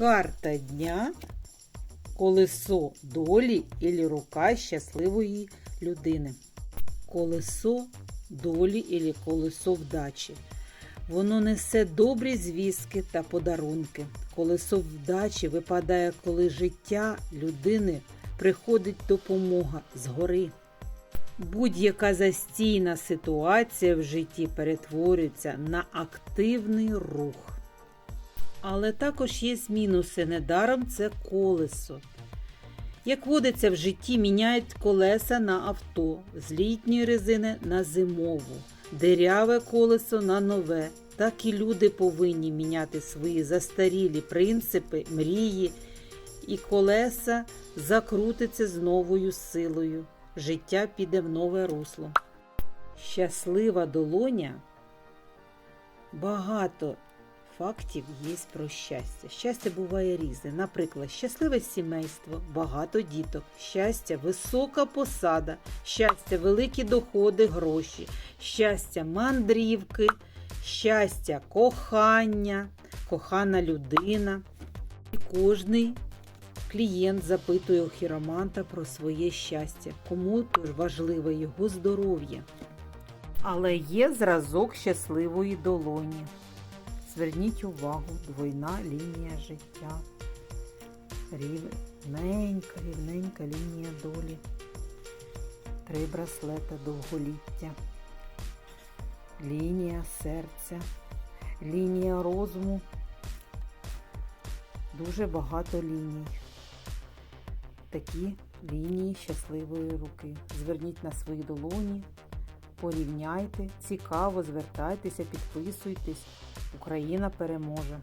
Карта дня, колесо долі і рука щасливої людини. Колесо долі і колесо вдачі. Воно несе добрі звістки та подарунки. Колесо вдачі випадає, коли життя людини приходить допомога згори. Будь-яка застійна ситуація в житті перетворюється на активний рух. Але також є мінуси. Недаром це колесо. Як водиться в житті, міняють колеса на авто з літньої резини на зимову, диряве колесо на нове. Так і люди повинні міняти свої застарілі принципи, мрії, і колеса закрутиться з новою силою. Життя піде в нове русло. Щаслива долоня багато фактів є про щастя. Щастя буває різне. Наприклад, щасливе сімейство, багато діток, щастя, висока посада, щастя, великі доходи, гроші, щастя, мандрівки, щастя, кохання, кохана людина. І кожний клієнт запитує у хіроманта про своє щастя, кому важливе його здоров'я. Але є зразок щасливої долоні. Зверніть увагу, двойна лінія життя. Рівненька, рівненька лінія долі. Три браслета довголіття. Лінія серця, лінія розуму. Дуже багато ліній. Такі лінії щасливої руки. Зверніть на свої долоні, порівняйте, цікаво, звертайтеся, підписуйтесь. Україна переможе!